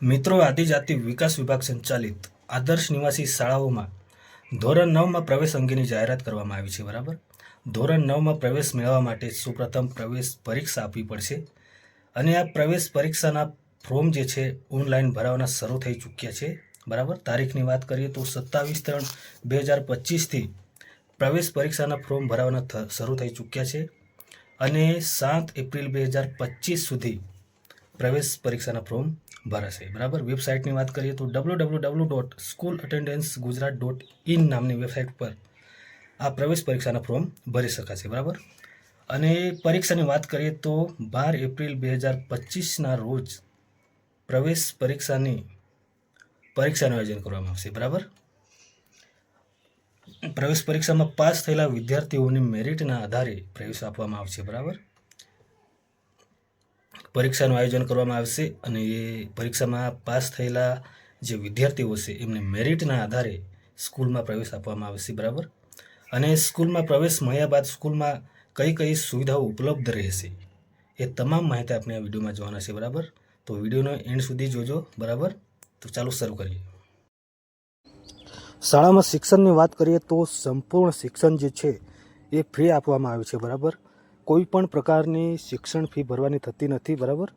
મિત્રો આદિજાતિ વિકાસ વિભાગ સંચાલિત આદર્શ નિવાસી શાળાઓમાં ધોરણ નવમાં પ્રવેશ અંગેની જાહેરાત કરવામાં આવી છે, બરાબર? ધોરણ નવમાં પ્રવેશ મેળવવા માટે સૌપ્રથમ પ્રવેશ પરીક્ષા આપવી પડશે અને આ પ્રવેશ પરીક્ષાના ફોર્મ જે છે, ઓનલાઈન ભરાવાના શરૂ થઈ ચૂક્યા છે, બરાબર? તારીખની વાત કરીએ તો સત્તાવીસ ત્રણ બે હજાર પચીસથી પ્રવેશ પરીક્ષાના ફોર્મ ભરાવાના શરૂ થઈ ચૂક્યા છે અને સાત એપ્રિલ બે હજાર પચીસ સુધી પ્રવેશ પરીક્ષાના ફોર્મ ભરાશે બરાબર? વેબસાઇટની વાત કરીએ તો W W W dot school attendance Gujarat dot in નામની વેબસાઇટ પર આ પ્રવેશ પરીક્ષાના ફોર્મ ભરી શકાશે બરાબર? અને પરીક્ષાની વાત કરીએ તો બાર એપ્રિલ બે હજાર પચીસના રોજ પ્રવેશ પરીક્ષાની પરીક્ષાનું આયોજન કરવામાં આવશે, બરાબર? પ્રવેશ પરીક્ષામાં પાસ થયેલા વિદ્યાર્થીઓની મેરિટના આધારે પ્રવેશ આપવામાં આવશે, બરાબર? પરીક્ષાનું આયોજન કરવામાં આવશે અને એ પરીક્ષામાં પાસ થયેલા જે વિદ્યાર્થીઓ છે, એમને મેરિટના આધારે સ્કૂલમાં પ્રવેશ આપવામાં આવશે, બરાબર? અને સ્કૂલમાં પ્રવેશ મળ્યા બાદ સ્કૂલમાં કઈ કઈ સુવિધાઓ ઉપલબ્ધ રહેશે, એ તમામ માહિતી આપણે આ વિડીયોમાં જોવાના છે, બરાબર? તો વિડીયોનો એન્ડ સુધી જોજો, બરાબર? તો ચાલુ શરૂ કરીએ. શાળામાં શિક્ષણની વાત કરીએ તો સંપૂર્ણ શિક્ષણ જે છે, એ ફ્રી આપવામાં આવે છે, બરાબર? કોઈ પણ પ્રકારની શિક્ષણ ફી ભરવાની થતી નથી, બરાબર?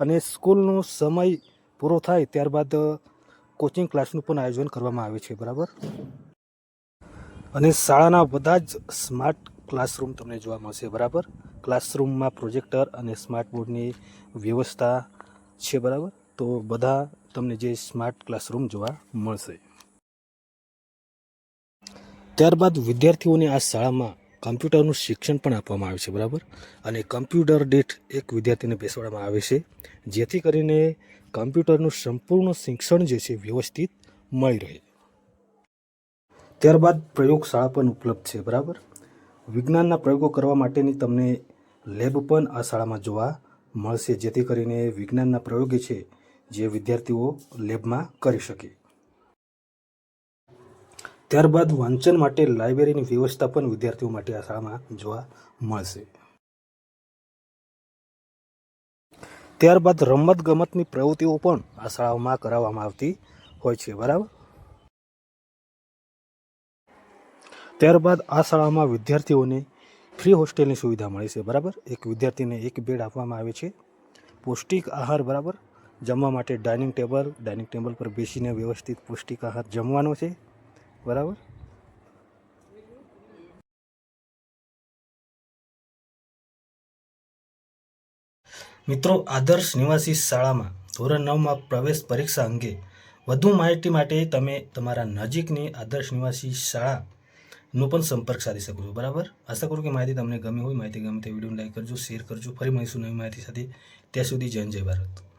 અને સ્કૂલનો સમય પૂરો થાય ત્યારબાદ કોચિંગ ક્લાસનું પણ આયોજન કરવામાં આવે છે, બરાબર? અને શાળાના બધા જ સ્માર્ટ ક્લાસરૂમ તમને જોવા મળશે, બરાબર? ક્લાસરૂમમાં પ્રોજેક્ટર અને સ્માર્ટ બોર્ડની વ્યવસ્થા છે, બરાબર? તો બધા તમને જે સ્માર્ટ ક્લાસરૂમ જોવા મળશે. ત્યારબાદ વિદ્યાર્થીઓને આ શાળામાં કમ્પ્યુટરનું શિક્ષણ પણ આપવામાં આવે છે, બરાબર? અને કમ્પ્યુટર દીઠ એક વિદ્યાર્થીને બેસાડવામાં આવે છે, જેથી કરીને કમ્પ્યુટરનું સંપૂર્ણ શિક્ષણ જે છે વ્યવસ્થિત મળી રહે. ત્યારબાદ પ્રયોગશાળા પણ ઉપલબ્ધ છે, બરાબર? વિજ્ઞાનના પ્રયોગો કરવા માટેની તમને લેબ પણ આ શાળામાં જોવા મળશે, જેથી કરીને વિજ્ઞાનના પ્રયોગ છે જે વિદ્યાર્થીઓ લેબમાં કરી શકે. ત્યારબાદ વાંચન માટે લાઇબ્રેરીની વ્યવસ્થા પણ વિદ્યાર્થીઓ માટે આ શાળામાં જોવા મળશે. ત્યારબાદ રમત ગમતની પ્રવૃત્તિઓ પણ આ શાળાઓમાં કરાવવામાં આવતી હોય છે, બરાબર? ત્યારબાદ આ શાળામાં વિદ્યાર્થીઓને ફ્રી હોસ્ટેલની સુવિધા મળે છે, બરાબર? એક વિદ્યાર્થીને એક બેડ આપવામાં આવે છે. પૌષ્ટિક આહાર, બરાબર? જમવા માટે ડાઇનિંગ ટેબલ ડાઇનિંગ ટેબલ પર બેસીને વ્યવસ્થિત પૌષ્ટિક આહાર જમવાનો છે. બરાબર? મિત્રો, આદર્શ નિવાસી શાળામાં ધોરણ નવમાં પ્રવેશ પરીક્ષા અંગે વધુ માહિતી માટે તમે તમારા નજીકની આદર્શ નિવાસી શાળાનો પણ સંપર્ક સાધી શકો છો, બરાબર? આશા કરું કે માહિતી તમને ગમી હોય, માહિતી ગમે તે વીડિયો લાઈક કરજો શેર કરજો, ફરી મળીશું નવી માહિતી સાથે. ત્યાં સુધી જય જય ભારત.